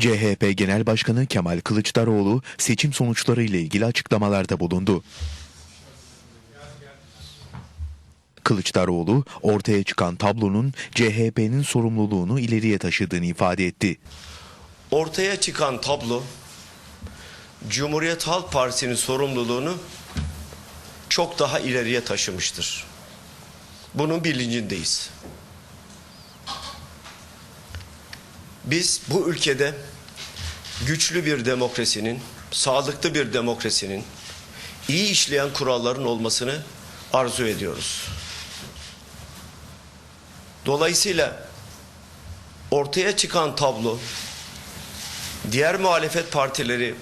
CHP Genel Başkanı Kemal Kılıçdaroğlu seçim sonuçları ile ilgili açıklamalarda bulundu. Kılıçdaroğlu ortaya çıkan tablonun CHP'nin sorumluluğunu ileriye taşıdığını ifade etti. Ortaya çıkan tablo Cumhuriyet Halk Partisi'nin sorumluluğunu çok daha ileriye taşımıştır. Bunun bilincindeyiz. Biz bu ülkede güçlü bir demokrasinin, sağlıklı bir demokrasinin, iyi işleyen kuralların olmasını arzu ediyoruz. Dolayısıyla ortaya çıkan tablo diğer muhalefet partileri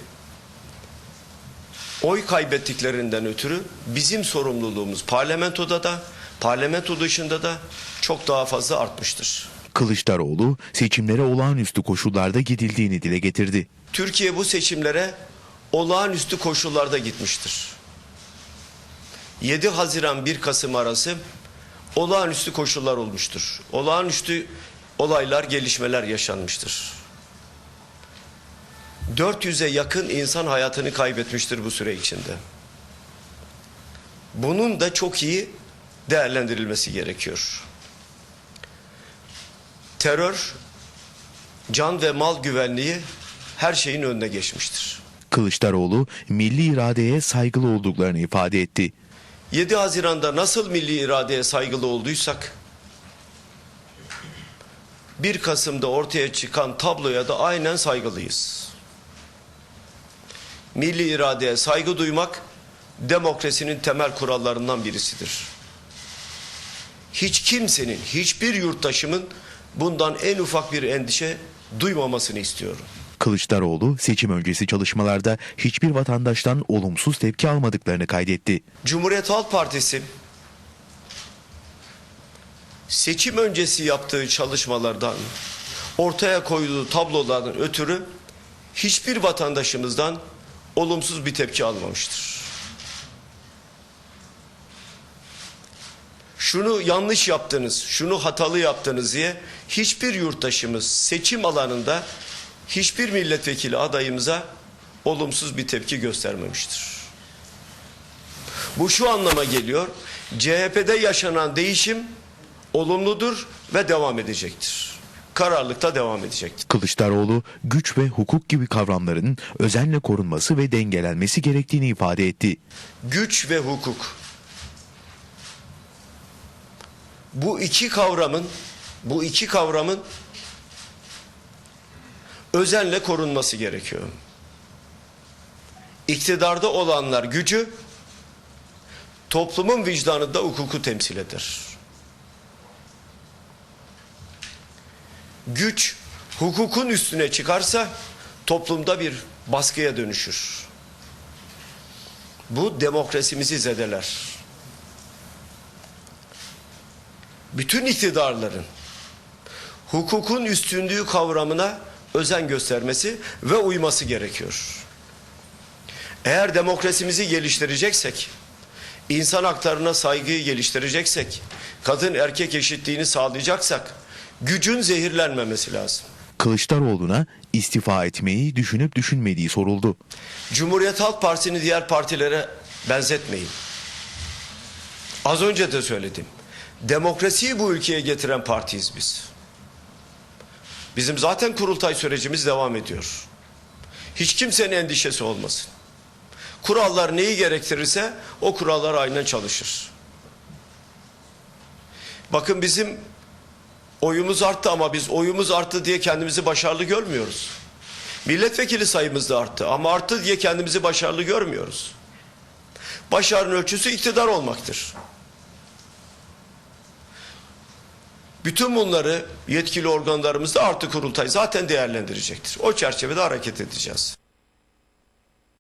oy kaybettiklerinden ötürü bizim sorumluluğumuz parlamentoda da parlamento dışında da çok daha fazla artmıştır. Kılıçdaroğlu seçimlere olağanüstü koşullarda gidildiğini dile getirdi. Türkiye bu seçimlere olağanüstü koşullarda gitmiştir. 7 Haziran 1 Kasım arası olağanüstü koşullar olmuştur. Olağanüstü olaylar, gelişmeler yaşanmıştır. 400'e yakın insan hayatını kaybetmiştir bu süre içinde. Bunun da çok iyi değerlendirilmesi gerekiyor. Terör, can ve mal güvenliği her şeyin önüne geçmiştir. Kılıçdaroğlu milli iradeye saygılı olduklarını ifade etti. 7 Haziran'da nasıl milli iradeye saygılı olduysak 1 Kasım'da ortaya çıkan tabloya da aynen saygılıyız. Milli iradeye saygı duymak demokrasinin temel kurallarından birisidir. Hiç kimsenin, hiçbir yurttaşımın bundan en ufak bir endişe duymamasını istiyorum. Kılıçdaroğlu seçim öncesi çalışmalarda hiçbir vatandaştan olumsuz tepki almadıklarını kaydetti. Cumhuriyet Halk Partisi seçim öncesi yaptığı çalışmalardan ortaya koyduğu tablolardan ötürü hiçbir vatandaşımızdan olumsuz bir tepki almamıştır. Şunu yanlış yaptınız, şunu hatalı yaptınız diye hiçbir yurttaşımız seçim alanında hiçbir milletvekili adayımıza olumsuz bir tepki göstermemiştir. Bu şu anlama geliyor. CHP'de yaşanan değişim olumludur ve devam edecektir. Kararlılıkta devam edecektir. Kılıçdaroğlu güç ve hukuk gibi kavramların özenle korunması ve dengelenmesi gerektiğini ifade etti. Güç ve hukuk. Bu iki kavramın bu iki kavramın özenle korunması gerekiyor. İktidarda olanlar gücü, toplumun vicdanında hukuku temsil eder. Güç hukukun üstüne çıkarsa toplumda bir baskıya dönüşür. Bu demokrasimizi zedeler. Bütün iktidarların hukukun üstünlüğü kavramına özen göstermesi ve uyması gerekiyor. Eğer demokrasimizi geliştireceksek, insan haklarına saygıyı geliştireceksek, kadın erkek eşitliğini sağlayacaksak gücün zehirlenmemesi lazım. Kılıçdaroğlu'na istifa etmeyi düşünüp düşünmediği soruldu. Cumhuriyet Halk Partisi'ni diğer partilere benzetmeyin. Az önce de söyledim. Demokrasiyi bu ülkeye getiren partiyiz biz. Bizim zaten kurultay sürecimiz devam ediyor. Hiç kimsenin endişesi olmasın. Kurallar neyi gerektirirse o kurallar aynen çalışır. Bakın bizim oyumuz arttı ama biz oyumuz arttı diye kendimizi başarılı görmüyoruz. Milletvekili sayımız da arttı ama arttı diye kendimizi başarılı görmüyoruz. Başarının ölçüsü iktidar olmaktır. Bütün bunları yetkili organlarımızda artı kurultay zaten değerlendirecektir. O çerçevede hareket edeceğiz.